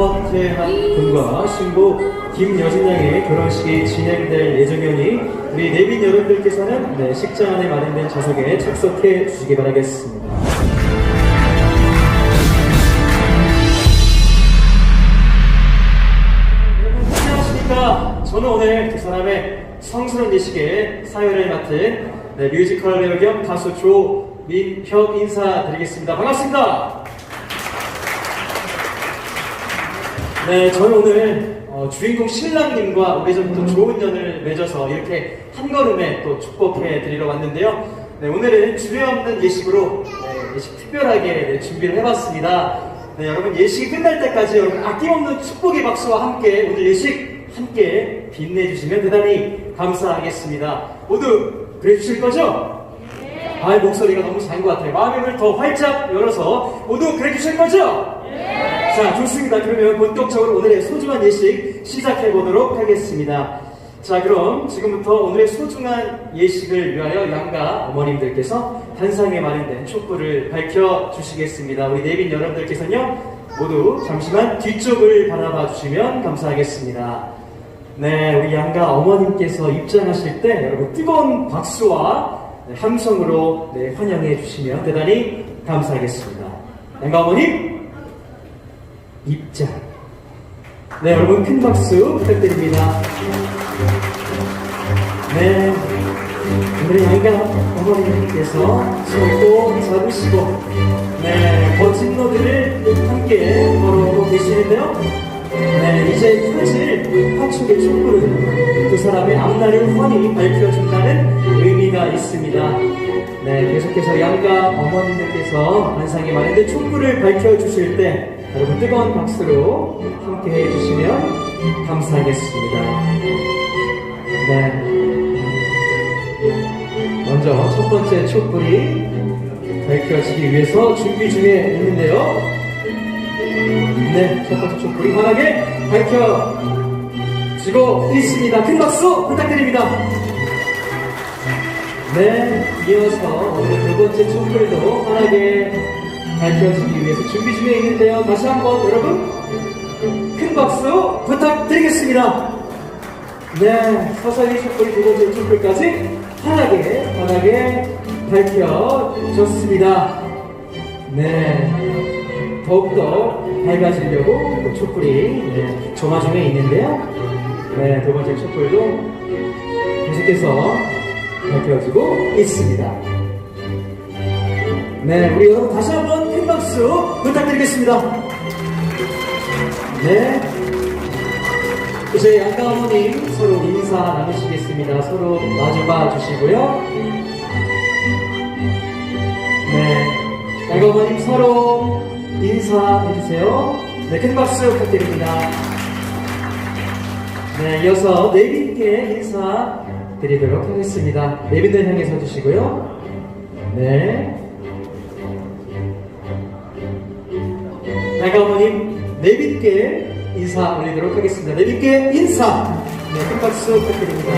허태한 군과 신부 김여진 양의 결혼식이 진행될 예정이오니 우리 내빈 여러분들께서는 네, 식장 안에 마련된 좌석에 착석해 주시기 바라겠습니다. 여러분 안녕하십니까? 저는 오늘 두 사람의 성스러운 예식의 사회를 맡은 네, 뮤지컬 배우 겸 가수 조민혁 인사드리겠습니다. 반갑습니다. 네, 저는 오늘 어, 주인공 신랑님과 오래전부터 좋은 연을 맺어서 이렇게 한 걸음에 또 축복해 드리러 왔는데요. 네, 오늘은 주례 없는 예식으로 네, 예식 특별하게 네, 준비를 해봤습니다. 네, 여러분 예식이 끝날 때까지 여러분 아낌없는 축복의 박수와 함께 오늘 예식 함께 빛내주시면 대단히 감사하겠습니다. 모두 그래 주실 거죠? 아, 목소리가 너무 작은 것 같아요. 마음을 더 활짝 열어서 모두 그래 주실 거죠? 자, 좋습니다. 그러면 본격적으로 오늘의 소중한 예식 시작해 보도록 하겠습니다. 자, 그럼 지금부터 오늘의 소중한 예식을 위하여 양가 어머님들께서 단상에 마련된 촛불을 밝혀 주시겠습니다. 우리 내빈 여러분들께서는요, 모두 잠시만 뒤쪽을 바라봐 주시면 감사하겠습니다. 네, 우리 양가 어머님께서 입장하실 때 여러분 뜨거운 박수와 네, 함성으로 네, 환영해 주시면 대단히 감사하겠습니다. 양가 어머님, 입장. 네, 여러분 큰 박수 부탁드립니다. 네, 오늘의 양가 어머님께서 손도 잡으시고, 네, 멋진 노래를 함께 걸어오고 계시는데요. 네, 이제 펼칠 화축의 촛불은 두 사람의 앞날을 훤히 밝혀준다는 의미가 있습니다. 네, 계속해서 양가 어머님들께서 안상에 마련된 촛불을 밝혀주실 때 여러분 뜨거운 박수로 함께 해주시면 감사하겠습니다. 네. 먼저 첫 번째 촛불이 밝혀지기 위해서 준비 중에 있는데요. 네, 첫 번째 촛불이 환하게 밝혀지고 있습니다. 큰 박수 부탁드립니다. 네, 이어서 오늘 두 번째 촛불도 환하게 밝혀지기 위해서 준비 중에 있는데요. 다시 한번 여러분 큰 박수 부탁드리겠습니다. 네, 서서히 촛불이 두 번째 촛불까지 환하게 환하게 밝혀졌습니다. 네, 더욱더 밝아지려고 그 촛불이 네, 조마 중에 있는데요. 네, 두 번째 촛불도 계속해서 밝혀지고 있습니다. 네, 우리 여러분 다시 한번 큰 박수 부탁드리겠습니다. 네. 이제 양가 어머님 서로 인사 나누시겠습니다. 서로 마주봐 주시고요. 네. 양가 어머님 서로 인사해 주세요. 네, 큰 박수 부탁드립니다. 네, 이어서 네빈께 인사 드리도록 하겠습니다. 네빈들 향해 서주시고요. 네. 양가 어머님, 네빈께 인사 올리도록 하겠습니다. 네빈께 인사! 네, 큰 박수 부탁드립니다.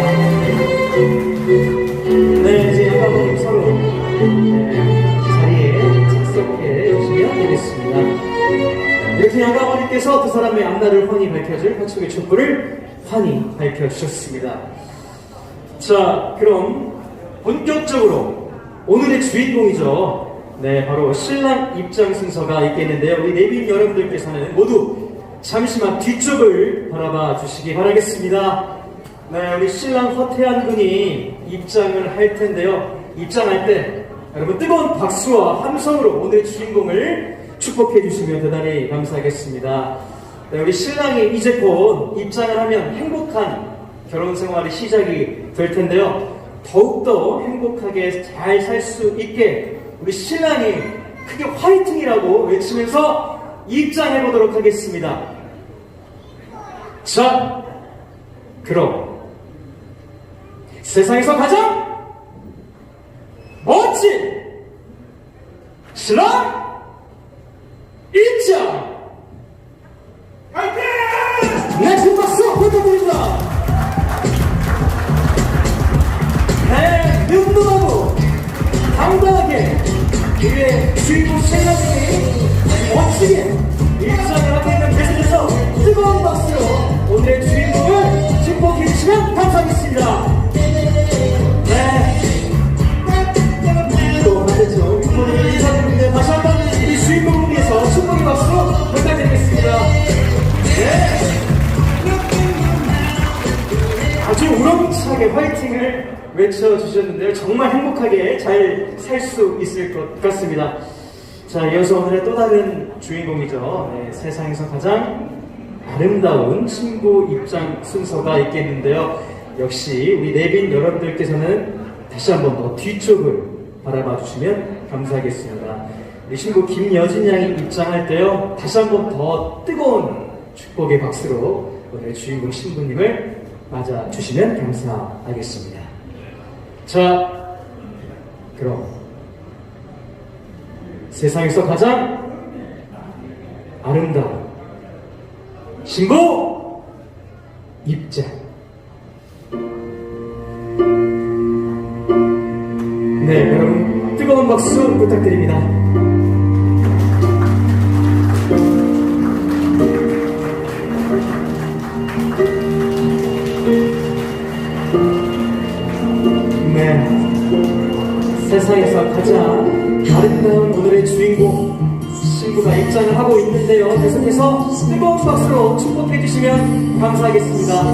네, 이제 어머님 서로 네, 자리에 착석해 주시면 되겠습니다. 이렇게 양가 어머님께서 두 사람의 앞날을 환히 밝혀줄 화촉의 촛불을 환히 밝혀주셨습니다. 자, 그럼 본격적으로 오늘의 주인공이죠. 네, 바로 신랑 입장 순서가 있겠는데요. 우리 내빈 여러분들께서는 모두 잠시만 뒤쪽을 바라봐 주시기 바라겠습니다. 네, 우리 신랑 허태한 군이 입장을 할 텐데요. 입장할 때 여러분 뜨거운 박수와 함성으로 오늘의 주인공을 축복해 주시면 대단히 감사하겠습니다. 네, 우리 신랑이 이제 곧 입장을 하면 행복한 결혼 생활이 시작이 될 텐데요. 더욱더 행복하게 잘 살 수 있게 우리 신랑이 크게 화이팅이라고 외치면서 입장해 보도록 하겠습니다. 자, 그럼 세상에서 가장 멋진 신랑 입장! 화이팅! 네, 큰 박수 부탁드립니다. 네, 든든 우리의 주인공 신랑이 멋지게 입장을 하고 있는 계속해서 뜨거운 박수로 오늘의 주인공을 축복해 주시면 감사하겠습니다. 네. 우렁차게 화이팅을 외쳐주셨는데요. 정말 행복하게 잘 살 수 있을 것 같습니다. 자, 이어서 오늘의 또 다른 주인공이죠. 네, 세상에서 가장 아름다운 친구 입장 순서가 있겠는데요. 역시 우리 내빈 여러분들께서는 다시 한번 더 뒤쪽을 바라봐 주시면 감사하겠습니다. 우리 친구 김여진 양이 입장할 때요. 다시 한번 더 뜨거운 축복의 박수로 오늘의 주인공 신부님을 맞아 주시면 감사하겠습니다. 자, 그럼 세상에서 가장 아름다운 신부 입장. 네, 여러분 뜨거운 박수 부탁드립니다. 세상에서 가장 아름다운 오늘의 주인공 신부가 입장을 하고 있는데요. 계속해서 뜨거운 박수로 축복해 주시면 감사하겠습니다. I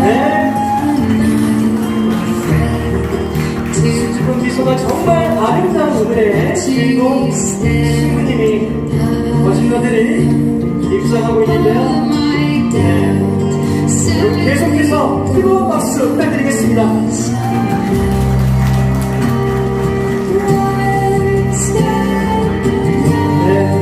네, love to 지금 미소가 정말 아름다운 오늘의 주인공 신부님이 거짓말들이 입장하고 있는데요. 여러분 계속해서 뜨거운 박수 부탁드리겠습니다. 네.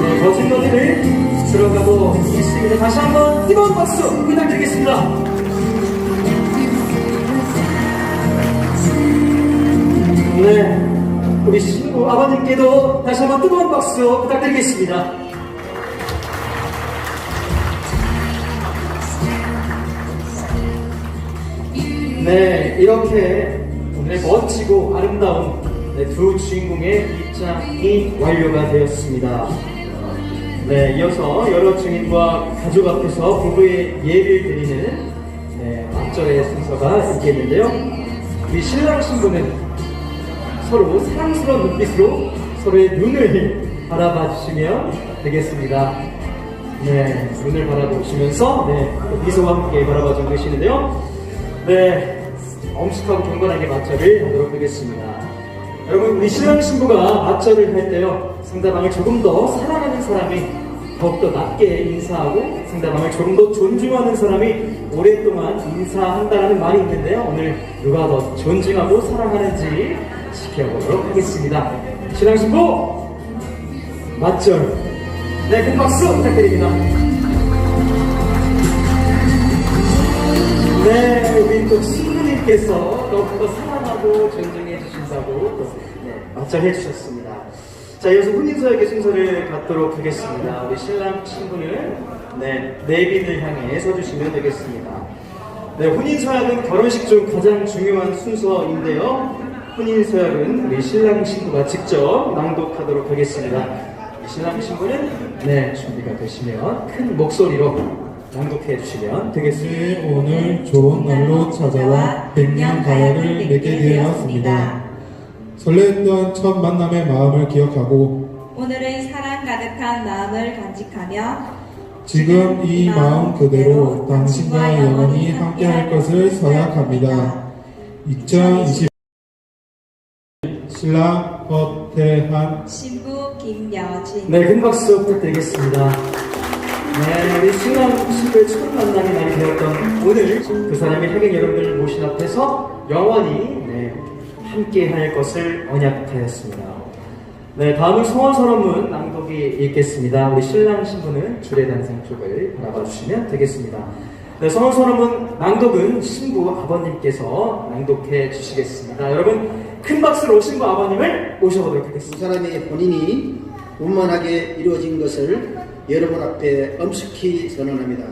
네, 네, 들어가고 있습니다. 다시 한번 뜨거운 박수 부탁드리겠습니다. 우리 신부 아버님께도 다시 한번 뜨거운 박수 부탁드리겠습니다. 네, 이렇게 오늘의 멋지고 아름다운 네, 두 주인공의 입장이 완료가 되었습니다. 네, 이어서 여러 증인과 가족 앞에서 부부의 예를 드리는 네, 앞절의 순서가 있겠는데요. 우리 신랑 신부는 서로 사랑스러운 눈빛으로 서로의 눈을 바라봐 주시면 되겠습니다. 네, 눈을 바라보시면서 네, 미소와 함께 바라봐 주고 계시는데요. 네, 엄숙하고 경건하게 맞절을 하도록 하겠습니다. 여러분, 우리 신랑 신부가 맞절을 할 때요, 상대방을 조금 더 사랑하는 사람이 더욱더 낮게 인사하고 상대방을 조금 더 존중하는 사람이 오랫동안 인사한다는 말이 있는데요. 오늘 누가 더 존중하고 사랑하는지 지켜보도록 하겠습니다. 신랑 신부 맞절. 네, 큰 박수 부탁드립니다. 네, 우리 또 친구님께서 더욱더 사랑하고 존중해 주신다고 또 네, 맞절해 주셨습니다. 자, 이어서 혼인서약의 순서를 갖도록 하겠습니다. 우리 신랑 친구는 네, 내빈을 향해 서주시면 되겠습니다. 네, 혼인서약은 결혼식 중 가장 중요한 순서인데요. 혼인서약은 우리 신랑 친구가 직접 낭독하도록 하겠습니다. 이 신랑 친구는 네, 준비가 되시면 큰 목소리로 낭독해 주시면 되겠습니다. 네, 오늘 좋은 날로 찾아와 백년 가야를 맺게 되었습니다. 설레했던 첫 만남의 마음을 기억하고 오늘의 사랑 가득한 마음을 간직하며 지금 이 마음 그대로 당신과 영원히 함께할 것을 서약합니다. 2020 신랑 허태한 신부 김여진 네, 큰 박수 부탁드리겠습니다. 네, 우리 신랑 신부의 첫 만남이 날이 되었던 오늘 그 사람이 하객 여러분들 모신 앞에서 영원히 네, 함께 할 것을 언약하였습니다. 네, 다음은 성원 선언문 낭독이 있겠습니다. 우리 신랑 신부는 주례 단상 쪽을 바라봐 주시면 되겠습니다. 네, 성원 선언문 낭독은 신부 아버님께서 낭독해 주시겠습니다. 여러분 큰 박수로 신부 아버님을 모셔보도록 두 하겠습니다. 사람이 본인이 원만하게 이루어진 것을 여러분 앞에 엄숙히 선언합니다.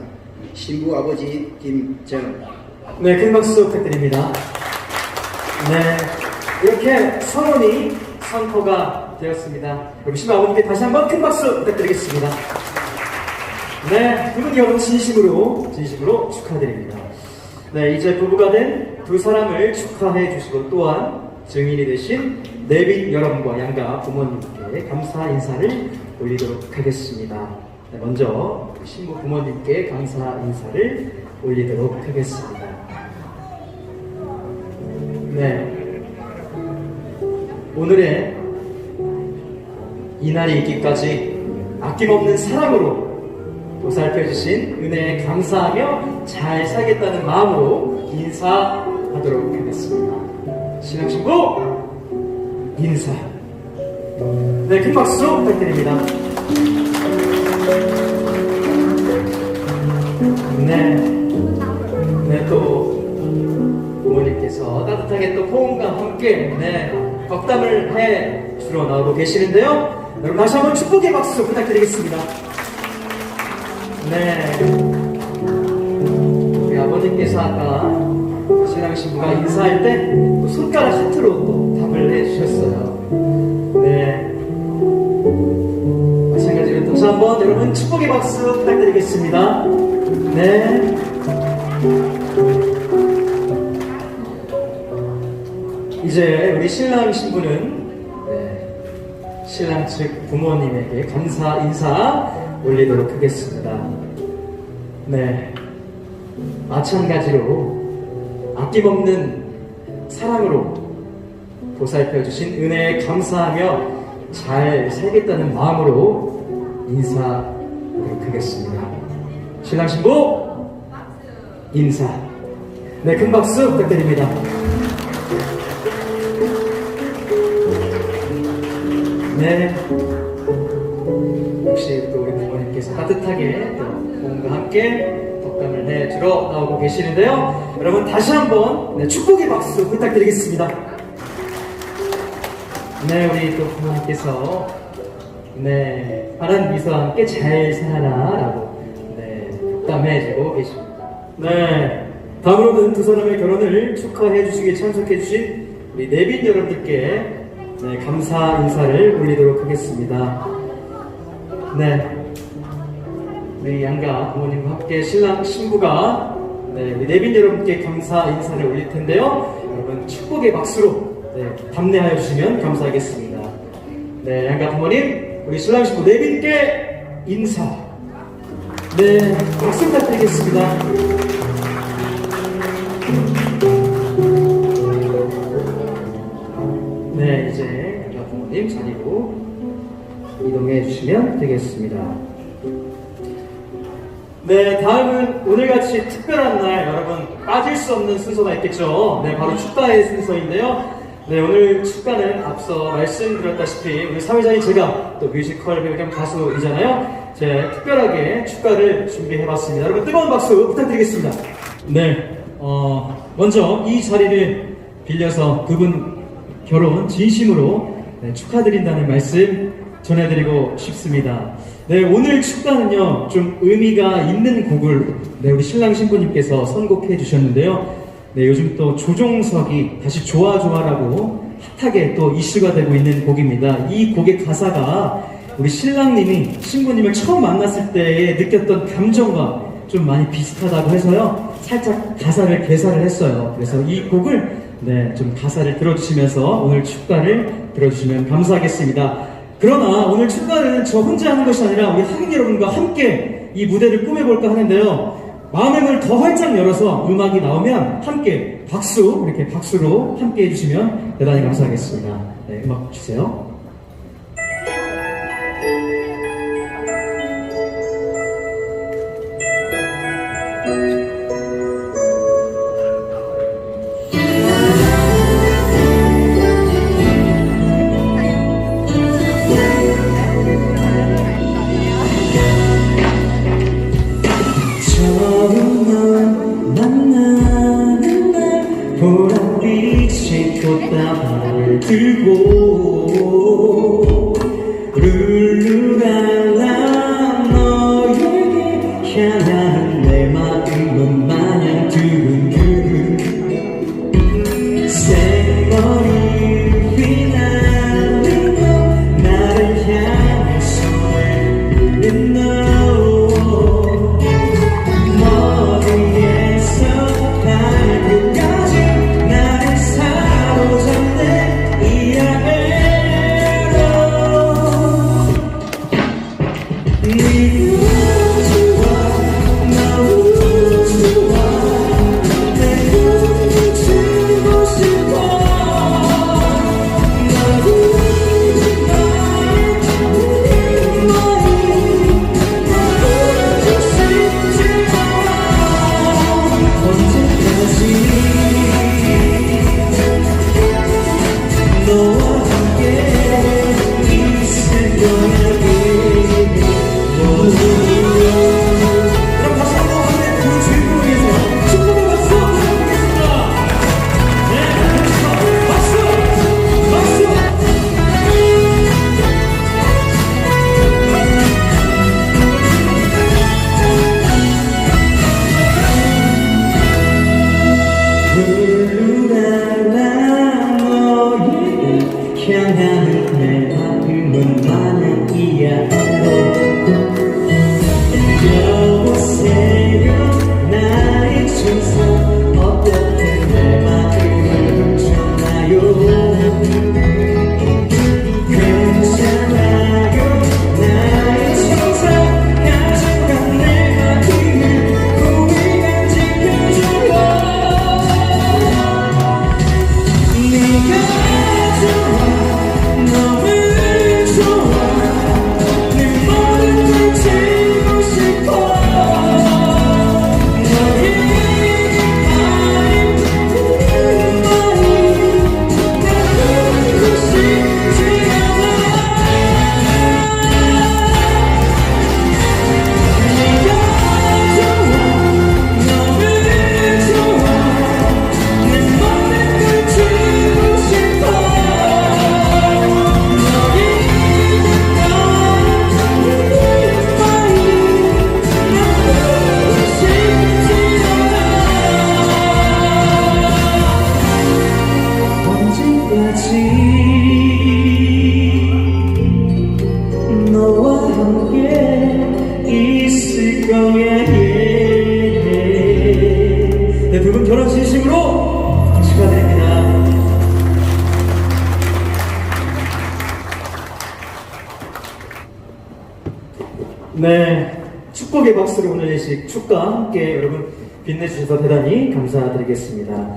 신부 아버지 김정 네, 큰 박수 부탁드립니다. 네, 이렇게 선언이 선포가 되었습니다. 우리 신부 아버님께 다시 한번 큰 박수 부탁드리겠습니다. 네, 두분 여러분 진심으로, 진심으로 축하드립니다. 네, 이제 부부가 된 두 사람을 축하해 주시고 또한 증인이 되신 내빈 여러분과 양가 부모님께 감사 인사를 올리도록 하겠습니다. 네, 먼저 신부 부모님께 감사 인사를 올리도록 하겠습니다. 네. 오늘의 이 날이 있기까지 아낌없는 사랑으로 보살펴 주신 은혜에 감사하며 잘 살겠다는 마음으로 인사하도록 하겠습니다. 신랑 신부 인사. 네, 큰 박수 부탁드립니다. 네. 네, 또 부모님께서 따뜻하게 또 포옹과 함께 네, 덕담을 해 주러 나오고 계시는데요. 여러분 다시 한번 축복의 박수 부탁드리겠습니다. 네. 우리 아버님께서 아까 신랑 신부가 인사할 때또 손가락 하트로 또 답을 해 주셨어요. 네. 마찬가지로 다시 한번 여러분 축복의 박수 부탁드리겠습니다. 네. 이제 우리 신랑 신부는 네, 신랑 측 부모님에게 감사 인사 올리도록 하겠습니다. 네, 마찬가지로 아낌없는 사랑으로 보살펴 주신 은혜에 감사하며 잘 살겠다는 마음으로 인사하도록 하겠습니다. 신랑 신부 인사. 네, 큰 박수 부탁드립니다. 네. 따뜻하게 또 부모님과 함께 덕담을 해주러 나오고 계시는데요. 여러분 다시 한번 네, 축복의 박수 부탁드리겠습니다. 네, 우리 또 부모님께서 네, 파란 미소와 함께 잘 살아라고 네, 덕담해주고 계십니다. 네, 다음으로는 두 사람의 결혼을 축하해 주시기 참석해 주신 우리 내빈 여러분들께 네, 감사 인사를 올리도록 하겠습니다. 네, 우리 양가 부모님과 함께 신랑 신부가 네, 우리 내빈 여러분께 감사 인사를 올릴 텐데요. 여러분 축복의 박수로 네, 답례하여 주시면 감사하겠습니다. 네, 양가 부모님, 우리 신랑 신부 내빈께 인사. 네, 박수 부탁드리겠습니다. 네, 이제 양가 부모님 자리로 이동해 주시면 되겠습니다. 네, 다음은 오늘같이 특별한 날 여러분 빠질 수 없는 순서가 있겠죠. 네, 바로 축가의 순서인데요. 네, 오늘 축가는 앞서 말씀드렸다시피 우리 사회자인 제가 또 뮤지컬 배우 겸 가수이잖아요. 제가 특별하게 축가를 준비해봤습니다. 여러분 뜨거운 박수 부탁드리겠습니다. 네, 어, 먼저 이 자리를 빌려서 두 분 결혼 진심으로 네, 축하드린다는 말씀 전해드리고 싶습니다. 네, 오늘 축가는요, 좀 의미가 있는 곡을 네, 우리 신랑 신부님께서 선곡해 주셨는데요. 네, 요즘 또 조종석이 다시 좋아 좋아라고 핫하게 또 이슈가 되고 있는 곡입니다. 이 곡의 가사가 우리 신랑님이 신부님을 처음 만났을 때에 느꼈던 감정과 좀 많이 비슷하다고 해서요. 살짝 가사를 개사를 했어요. 그래서 이 곡을 네, 좀 가사를 들어주시면서 오늘 축가를 들어주시면 감사하겠습니다. 그러나 오늘 축가는 저 혼자 하는 것이 아니라 우리 학인 여러분과 함께 이 무대를 꾸며볼까 하는데요. 마음의 문을 더 활짝 열어서 음악이 나오면 함께 박수, 이렇게 박수로 함께 해주시면 대단히 감사하겠습니다. 네, 음악 주세요. 들고 네, 축복의 박수로 오늘 예식 축과 함께 여러분 빛내주셔서 대단히 감사드리겠습니다.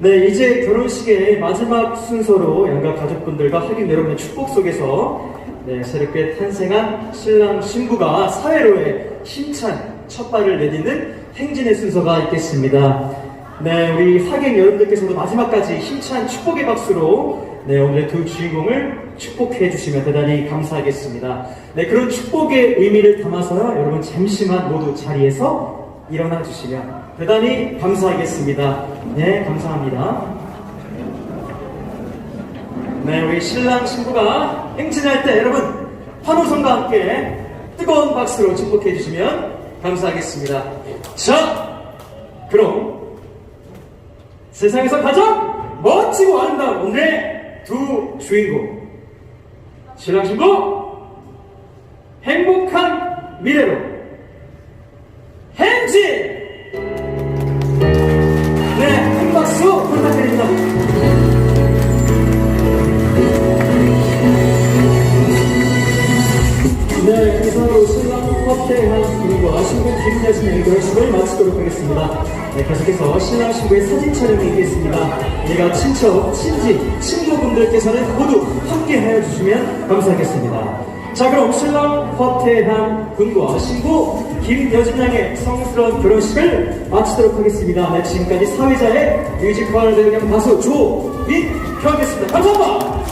네, 이제 결혼식의 마지막 순서로 양가 가족분들과 하객 여러분의 축복 속에서 네, 새롭게 탄생한 신랑 신부가 사회로의 힘찬 첫 발을 내딛는 행진의 순서가 있겠습니다. 네, 우리 하객 여러분들께서도 마지막까지 힘찬 축복의 박수로 네, 오늘의 두 주인공을 축복해 주시면 대단히 감사하겠습니다. 네, 그런 축복의 의미를 담아서요, 여러분 잠시만 모두 자리에서 일어나 주시면 대단히 감사하겠습니다. 네, 감사합니다. 네, 우리 신랑 신부가 행진할 때 여러분 환호성과 함께 뜨거운 박수로 축복해 주시면 감사하겠습니다. 자, 그럼 세상에서 가장 멋지고 아름다운 오늘의 두 주인공 신부 행복한 미래로 행진 네, 큰 박수 부탁드립니다. 네, 이상으로 신랑 허태한 분과 신부 김여진의 결혼식을 마 치도록 하겠습니다. 네, 계속해서 신랑 신부의 사진 촬영이 있겠습니다. 내가 친척, 친지, 친구분들께서는 모두 함께 하여 주시면 감사하겠습니다. 자, 그럼 신랑 허태한 군과 신부 김여진 양의 성스러운 결혼식을 마치도록 하겠습니다. 네, 지금까지 사회자의 뮤지컬 배우겸 가수 조민표였습니다. 감사합니다.